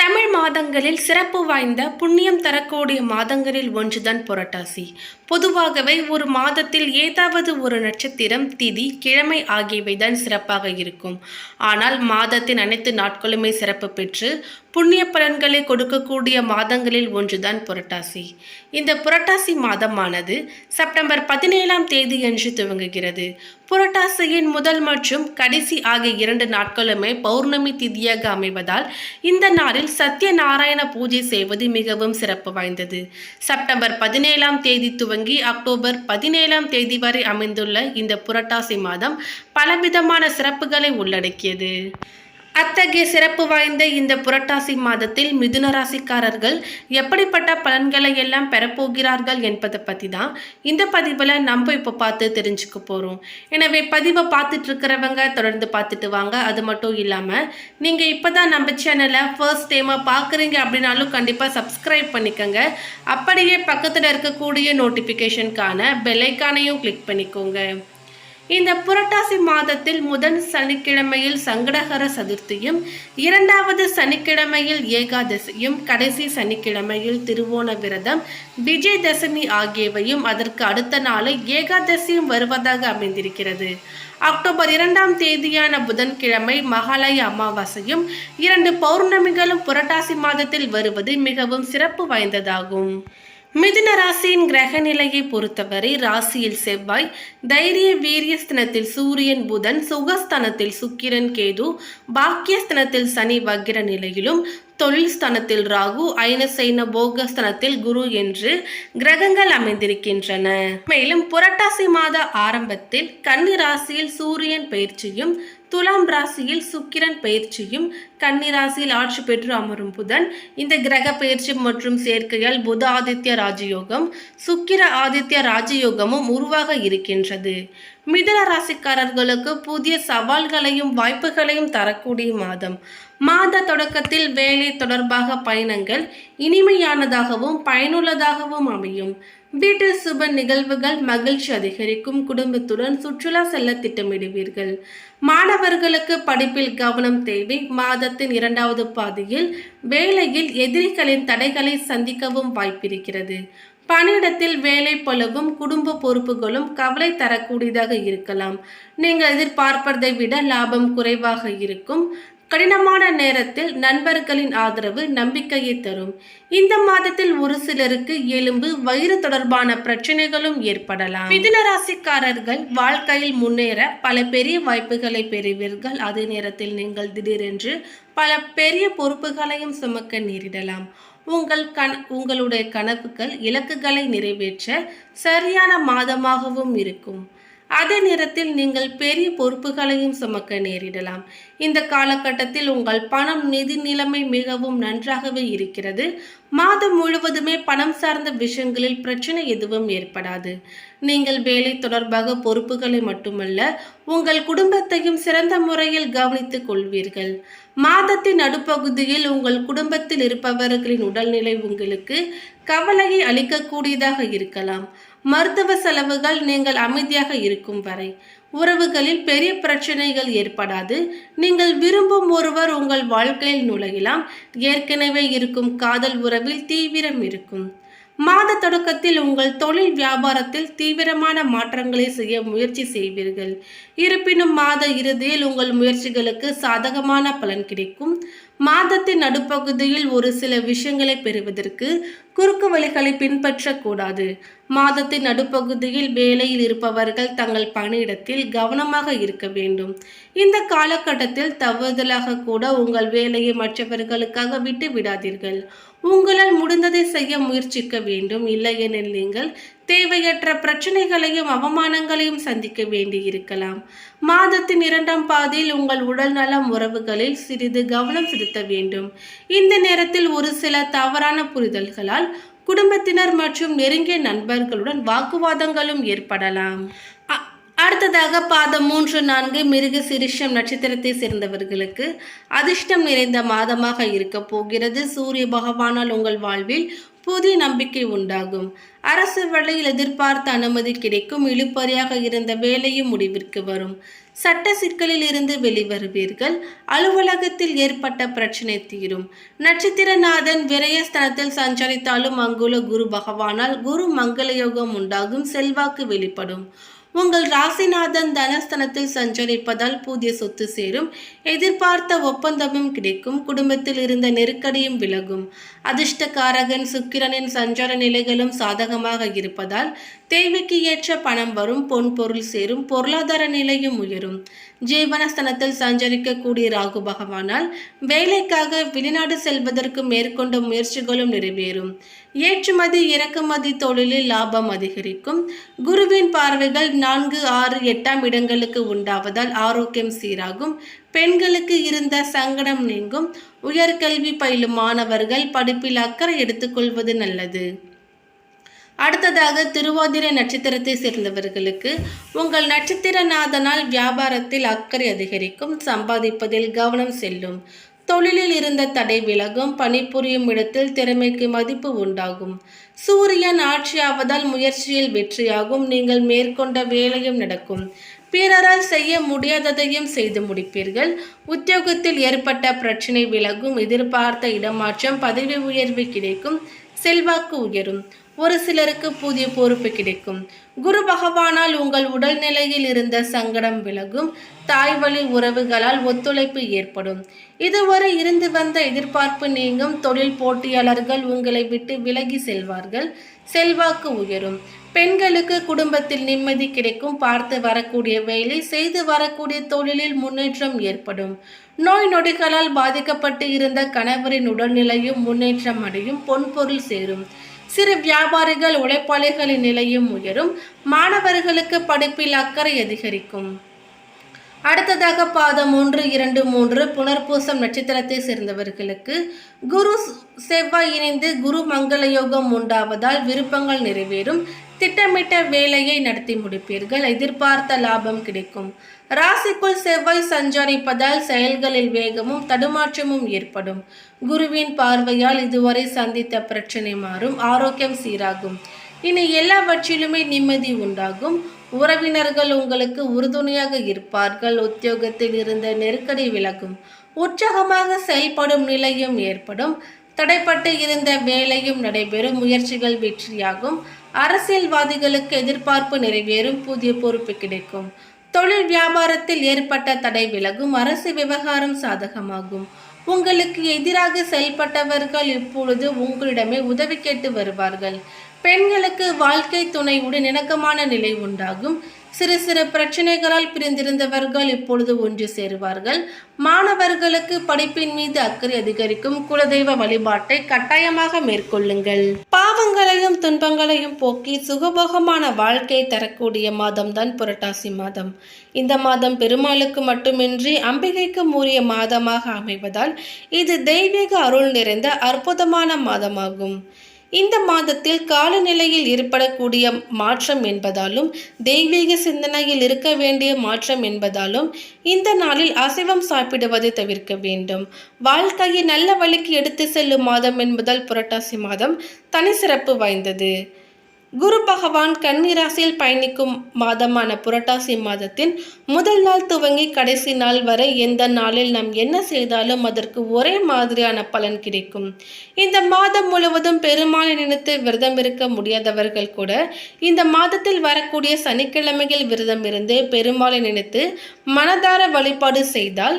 தமிழ் மாதங்களில் சிறப்பு வாய்ந்த புண்ணியம் தரக்கூடிய மாதங்களில் ஒன்றுதான் புரட்டாசி. பொதுவாகவே ஒரு மாதத்தில் ஏதாவது ஒரு நட்சத்திரம் திதி கிழமை ஆகியவை தான் சிறப்பாக இருக்கும். ஆனால் மாதத்தின் அனைத்து நாட்களுமே சிறப்பு பெற்று புண்ணிய பலன்களை கொடுக்கக்கூடிய மாதங்களில் ஒன்றுதான் புரட்டாசி. இந்த புரட்டாசி மாதமானது செப்டம்பர் பதினேழாம் தேதியன்று துவங்குகிறது. புரட்டாசியின் முதல் மற்றும் கடைசி ஆகிய இரண்டு நாட்களுமே பௌர்ணமி திதியாக அமைவதால் இந்த நாளில் சத்யநாராயண பூஜை செய்வது மிகவும் சிறப்பு வாய்ந்தது. செப்டம்பர் பதினேழாம் தேதி துவங்கி அக்டோபர் பதினேழாம் தேதி வரை அமைந்துள்ள இந்த புரட்டாசி மாதம் பலவிதமான சிறப்புகளை உள்ளடக்கியது. அத்தகைய சிறப்பு வாய்ந்த இந்த புரட்டாசி மாதத்தில் மிதுன ராசிக்காரர்கள் எப்படிப்பட்ட பலன்களை எல்லாம் பெறப்போகிறார்கள் என்பதை பற்றி தான் இந்த பதிவில் நம்ம இப்போ பார்த்து தெரிஞ்சுக்க போகிறோம் எனவே பதிவை பார்த்துட்டு இருக்கிறவங்க தொடர்ந்து பார்த்துட்டு வாங்க. அது மட்டும் இல்லாமல் நீங்கள் இப்போ தான் நம்ம சேனலை ஃபர்ஸ்ட் டைமாக பார்க்குறீங்க அப்படின்னாலும் கண்டிப்பாக சப்ஸ்கிரைப் பண்ணிக்கோங்க. அப்படியே பக்கத்தில் இருக்கக்கூடிய நோட்டிஃபிகேஷனுக்கான பெல்லைக்கானையும் கிளிக் பண்ணிக்கோங்க. இந்த புரட்டாசி மாதத்தில் முதல் சனிக்கிழமையில் சங்கடகர சதுர்த்தியும் இரண்டாவது சனிக்கிழமையில் ஏகாதசியும் கடைசி சனிக்கிழமையில் திருவோண விரதம் விஜயதசமி ஆகியவையும் அதற்கு அடுத்த நாளில் ஏகாதசியும் வருவதாக அமைந்திருக்கிறது. அக்டோபர் இரண்டாம் தேதியான புதன்கிழமை மகாலய அமாவாசையும் இரண்டு பௌர்ணமிகளும் புரட்டாசி மாதத்தில் வருவது மிகவும் சிறப்பு வாய்ந்ததாகும். மிதுன ராசியின் கிரக நிலையை பொறுத்தவரை ராசியில் செவ்வாய் தைரிய வீரியஸ்தனத்தில் சூரியன் புதன் சுகஸ்தனத்தில் சுக்கிரன் கேது பாக்கியஸ்தனத்தில் சனி வக்கிர நிலையிலும் தொழில் ஸ்தானத்தில் ராகு ஐனசைன போகஸ்தனத்தில் குரு என்று கிரகங்கள் அமைந்திருக்கின்றன. மேலும் புரட்டாசி மாத ஆரம்பத்தில் கன்னி ராசியில் சூரியன் பயிற்சியும் துலாம் ராசியில் சுக்கிரன் பயிற்சியும் கன்னி ராசியில் ஆட்சி பெற்று அமரும் புதன். இந்த கிரக பயிற்சி மற்றும் சேர்க்கையால் புத ஆதித்ய ராஜயோகம் சுக்கிர ஆதித்ய ராஜயோகமும் உருவாக இருக்கின்றது. மிதன ராசிக்காரர்களுக்கு புதிய சவால்களையும் வாய்ப்புகளையும் தரக்கூடிய மாதம். மாத தொடக்கத்தில் வேலை தொடர்பாக பயணங்கள் இனிமையானதாகவும் பயனுள்ளதாகவும் அமையும். வீட்டில் சுப நிகழ்வுகள் மகிழ்ச்சி அதிகரிக்கும் குடும்பத்துடன் சுற்றுலா செல்ல திட்டமிடுவீர்கள். மாணவர்களுக்கு படிப்பில் கவனம் தேவை. மாதத்தின் இரண்டாவது பாதியில் வேலையில் எதிரிகளின் தடைகளை சந்திக்கவும் வாய்ப்பிருக்கிறது. பணியிடத்தில் வேலை பலவும் குடும்ப பொறுப்புகளும் கவலை தரக்கூடியதாக இருக்கலாம். நீங்கள் எதிர்பார்ப்பதை விட லாபம் குறைவாக இருக்கும். கடினமான நேரத்தில் நண்பர்களின் ஆதரவு நம்பிக்கையை தரும். இந்த மாதத்தில் ஒரு சிலருக்கு எலும்பு வயிறு தொடர்பான பிரச்சனைகளும் ஏற்படலாம். மிதுன ராசிக்காரர்கள் வாழ்க்கையில் முன்னேற பல பெரிய வாய்ப்புகளை பெறுவீர்கள். அதே நேரத்தில் நீங்கள் திடீரென்று பல பெரிய பொறுப்புகளையும் சுமக்க நேரிடலாம். உங்கள் கண உங்களுடைய கனவுகள் இலக்குகளை நிறைவேற்ற சரியான மாதமாகவும் இருக்கும். அதே நேரத்தில் நீங்கள் பெரிய பொறுப்புகளையும் சுமக்க நேரிடலாம். இந்த காலகட்டத்தில் உங்கள் பணம் நிதி நிலைமை மிகவும் நன்றாகவே இருக்கிறது. மாதம் முழுவதுமே பணம் சார்ந்த விஷயங்களில் பிரச்சனை எதுவும் ஏற்படாது. நீங்கள் வேலை தொடர்பாக பொறுப்புகளை மட்டுமல்ல உங்கள் குடும்பத்தையும் சிறந்த முறையில் கவனித்துக் கொள்வீர்கள். மாதத்தின் நடுப்பகுதியில் உங்கள் குடும்பத்தில் இருப்பவர்களின் உடல்நிலை உங்களுக்கு கவலையை அளிக்கக்கூடியதாக இருக்கலாம். மருத்துவ செலவுகள் நீங்கள் அமைதியாக இருக்கும் வரை. உறவுகளில் பெரிய பிரச்சனைகள் ஏற்படாது. நீங்கள் விரும்பும் ஒருவர் உங்கள் வாழ்க்கையில் நுழையலாம். ஏற்கனவே இருக்கும் காதல் உறவில் தீவிரம் இருக்கும். மாத தொடக்கத்தில் உங்கள் தொழில் வியாபாரத்தில் தீவிரமான மாற்றங்களை செய்ய முயற்சி செய்வீர்கள். இருப்பினும் மாத இறுதியில் உங்கள் முயற்சிகளுக்கு சாதகமான பலன் கிடைக்கும். மாதத்தின் நடுப்பகுதியில் ஒரு சில விஷயங்களை பெறுவதற்கு குறுக்கு வழிகளை பின்பற்றக்கூடாது. மாதத்தின் நடுப்பகுதியில் வேலையில் இருப்பவர்கள் தங்கள் பணியிடத்தில் கவனமாக இருக்க வேண்டும். இந்த காலகட்டத்தில் தவறுதலாக கூட உங்கள் வேலையை மற்றவர்களுக்காக விட்டு விடாதீர்கள். உங்களால் முடிந்ததை செய்ய முயற்சிக்க வேண்டும். இல்லையெனில் நீங்கள் தேவையற்ற பிரச்சனைகளையும் அவமானங்களையும் சந்திக்க வேண்டியிருக்கலாம். மாதத்தின் இரண்டாம் பாதியில் உங்கள் உடல் நலம் உறவுகளில் சிறிது கவனம் செலுத்த வேண்டும். இந்த நேரத்தில் ஒரு சில தவறான புரிதல்களால் குடும்பத்தினர் மற்றும் நெருங்கிய நண்பர்களுடன் வாக்குவாதங்களும் ஏற்படலாம். அடுத்ததாக பாதம் மூன்று நான்கு மிருக சிரிஷம் நட்சத்திரத்தை சேர்ந்தவர்களுக்கு அதிர்ஷ்டம் நிறைந்த மாதமாக இருக்க போகிறது. சூரிய பகவானால் உங்கள் வாழ்வில் புதிய நம்பிக்கை உண்டாகும். அரசு வழியில் எதிர்பார்த்த அனுமதி கிடைக்கும். இழுப்பறியாக இருந்த வேலையும் முடிவிற்கு வரும். சட்ட சிக்கலில் இருந்து வெளிவருவீர்கள். அலுவலகத்தில் ஏற்பட்ட பிரச்சனை தீரும். நட்சத்திரநாதன் விரயஸ்தனத்தில் சஞ்சரித்தாலும் அங்குள்ள குரு பகவானால் குரு மங்கள யோகம் உண்டாகும். செல்வாக்கு வெளிப்படும். உங்கள் ராசிநாதன் தனஸ்தனத்தில் சஞ்சரிப்பதால் புதிய சொத்து சேரும். எதிர்பார்த்த ஒப்பந்தமும் கிடைக்கும். குடும்பத்தில் இருந்த நெருக்கடியும் விலகும். அதிர்ஷ்டக்காரகன் சுக்கிரனின் சஞ்சார நிலைகளும் சாதகமாக இருப்பதால் தேவைக்கு ஏற்ற பணம் வரும் பொன் பொருள் சேரும் பொருளாதார நிலையும் உயரும். ஜீவனஸ்தனத்தில் சஞ்சரிக்கக்கூடிய ராகு பகவானால் வேலைக்காக வெளிநாடு செல்வதற்கு மேற்கொண்ட முயற்சிகளும் நிறைவேறும். ஏற்றுமதி இறக்குமதி தொழிலில் லாபம் அதிகரிக்கும். குருவின் பார்வைகள் நான்கு ஆறு எட்டாம் இடங்களுக்கு உண்டாவதால் ஆரோக்கியம் சீராகும். பெண்களுக்கு இருந்த சங்கடம் நீங்கும். உயர்கல்வி பயிலும் மாணவர்கள் படிப்பில் அக்கறை எடுத்துக்கொள்வது நல்லது. அடுத்ததாக திருவாதிரை நட்சத்திரத்தை சேர்ந்தவர்களுக்கு உங்கள் நட்சத்திரநாதனால் வியாபாரத்தில் அக்கறை அதிகரிக்கும் சம்பாதிப்பதில் கவனம் செல்லும். தொழிலில் இருந்த தடை விலகும் பணிபுரியும் இடத்தில் திறமைக்கு மதிப்பு உண்டாகும். சூரியன் ஆட்சியாவதால் முயற்சியில் வெற்றியாகும். நீங்கள் மேற்கொண்ட வேலையும் நடக்கும். பிறரால் செய்ய முடியாததையும் செய்து முடிப்பீர்கள். உத்தியோகத்தில் ஏற்பட்ட பிரச்சனை விலகும் எதிர்பார்த்த இடமாற்றம் பதவி உயர்வு கிடைக்கும். செல்வாக்கு உயரும். ஒரு சிலருக்கு புதிய பொறுப்பு கிடைக்கும். குரு பகவானால் உங்கள் உடல்நிலையில் இருந்த சங்கடம் விலகும் தாய் வழி உறவுகளால் ஒத்துழைப்பு ஏற்படும். இதுவரை இருந்து வந்த எதிர்பார்ப்பு நீங்கும். தொழில் போட்டியாளர்கள் உங்களை விட்டு விலகி செல்வார்கள். செல்வாக்கு உயரும். பெண்களுக்கு குடும்பத்தில் நிம்மதி கிடைக்கும். பார்த்து வரக்கூடிய வேலை செய்து வரக்கூடிய தொழிலில் முன்னேற்றம் ஏற்படும். நோய் நொடிகளால் பாதிக்கப்பட்டு இருந்த கணவரின் உடல்நிலையும் முன்னேற்றம் அடையும். பொன்பொருள் சேரும். சிறு வியாபாரிகள் உழைப்பாளிகளின் நிலையும் உயரும். மாணவர்களுக்கு படிப்பில் அக்கறை அதிகரிக்கும். அடுத்ததாக பாதம் ஒன்று இரண்டு மூன்று புனர்பூசம் நட்சத்திரத்தை சேர்ந்தவர்களுக்கு குரு செவ்வாய் இணைந்து குரு மங்கள யோகம் உண்டாவதால் விருப்பங்கள் நிறைவேறும். திட்டமிட்ட வேலையை நடத்தி முடிப்பீர்கள். எதிர்பார்த்த லாபம் கிடைக்கும். ராசிக்குள் செவ்வாய் சஞ்சரிப்பதால் செயல்களில் வேகமும் தடுமாற்றமும் ஏற்படும். குருவின் பார்வையால் இதுவரை சந்தித்த பிரச்சனை மாறும் ஆரோக்கியம் சீராகும். இனி எல்லாவற்றிலுமே நிம்மதி உண்டாகும். உறவினர்கள் உங்களுக்கு உறுதுணையாக இருப்பார்கள் உத்தியோகத்தில் இருந்த நெருக்கடி விலகும். உற்சாகமாக செயல்படும் நிலையும் ஏற்படும். தடைப்பட்டு இருந்த வேலையும் நடைபெறும் முயற்சிகள் வெற்றியாகும். அரசியல்வாதிகளுக்கு எதிர்பார்ப்பு நிறைவேறும் புதிய பொறுப்பு கிடைக்கும். தொழில் வியாபாரத்தில் ஏற்பட்ட தடை விலகும் அரசு விவகாரம் சாதகமாகும். உங்களுக்கு எதிராக செயல்பட்டவர்கள் இப்பொழுது உங்களிடமே உதவி கேட்டு வருவார்கள். பெண்களுக்கு வாழ்க்கை துணையுடன் இணக்கமான நிலை உண்டாகும். சிறு சிறு பிரச்சனைகளால் பிரிந்திருந்தவர்கள் இப்பொழுது ஒன்று சேருவார்கள். மாணவர்களுக்கு படிப்பின் மீது அக்கறை அதிகரிக்கும் குலதெய்வ வழிபாட்டை கட்டாயமாக மேற்கொள்ளுங்கள். பாவங்களையும் துன்பங்களையும் போக்கி சுகபோகமான வாழ்க்கை தரக்கூடிய மாதம்தான் புரட்டாசி மாதம். இந்த மாதம் பெருமாளுக்கு மட்டுமின்றி அம்பிகைக்கும் உரிய மாதமாக அமைவதால் இது தெய்வீக அருள் நிறைந்த அற்புதமான மாதமாகும். இந்த மாதத்தில் காலநிலையில் ஏற்படக்கூடிய மாற்றம் என்பதாலும் தெய்வீக சிந்தனையில் இருக்க வேண்டிய மாற்றம் என்பதாலும் இந்த நாளில் அசைவம் சாப்பிடுவதை தவிர்க்க வேண்டும். வாழ்க்கையை நல்ல வழிக்கு எடுத்து செல்லும் மாதம் என்பதால் புரட்டாசி மாதம் தனி சிறப்பு வாய்ந்தது. குரு பகவான் கன்னிராசியில் பயணிக்கும் மாதமான புரட்டாசி மாதத்தின் முதல் நாள் துவங்கி கடைசி நாள் வரை எந்த நாளில் நாம் என்ன செய்தாலும் அதற்கு ஒரே மாதிரியான பலன் கிடைக்கும். இந்த மாதம் முழுவதும் பெருமாளை நினைத்து விரதம் இருக்க முடியாதவர்கள் கூட இந்த மாதத்தில் வரக்கூடிய சனிக்கிழமையில் விரதம் இருந்து பெருமாளை நினைத்து மனதார வழிபாடு செய்தால்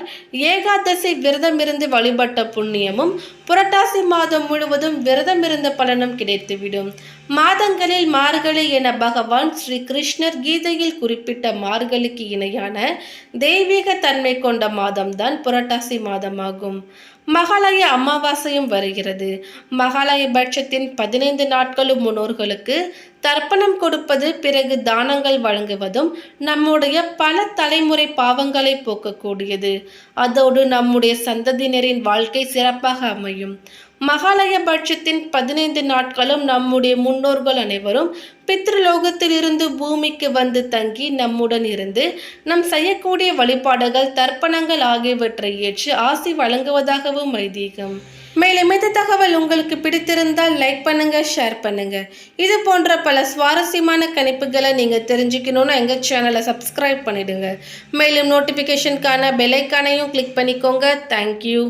ஏகாதசி விரதம் இருந்து வழிபட்ட புண்ணியமும் புரட்டாசி மாதம் முழுவதும் விரதம் இருந்த பலனும் கிடைத்துவிடும். மாதங்களில் மார்கழி என பகவான் ஸ்ரீ கிருஷ்ணர் கீதையில் குறிப்பிட்ட மார்கழிக்கு இணையான தெய்வீக தன்மை கொண்ட மாதம்தான் புரட்டாசி மாதமாகும். மகாலய அமாவாசையும் வருகிறது. மகாலய பட்சத்தின் பதினைந்து நாட்களும் முன்னோர்களுக்கு தர்ப்பணம் கொடுப்பது பிறகு தானங்கள் வழங்குவதும் நம்முடைய பல தலைமுறை பாவங்களை போக்கக்கூடியது. அதோடு நம்முடைய சந்ததியினரின் வாழ்க்கை சிறப்பாக அமையும். மகாலயபட்சத்தின் பதினைந்து நாட்களும் நம்முடைய முன்னோர்கள் அனைவரும் பித்ருலோகத்திலிருந்து பூமிக்கு வந்து தங்கி நம்முடன் இருந்து நம் செய்யக்கூடிய வழிபாடுகள் தர்ப்பணங்கள் ஆகியவற்றை ஏற்று ஆசி வழங்குவதாகவும் ஐதீகம். மேலும் இந்த தகவல் உங்களுக்கு பிடித்திருந்தால் லைக் பண்ணுங்க ஷேர் பண்ணுங்க. இது போன்ற பல சுவாரஸ்யமான கணிப்புகளை நீங்க தெரிஞ்சுக்கணும்னா எங்க சேனலை சப்ஸ்கிரைப் பண்ணிடுங்க. மேலும் நோட்டிபிகேஷனுக்கான பெலைக்கானையும் கிளிக் பண்ணிக்கோங்க. தேங்க்யூ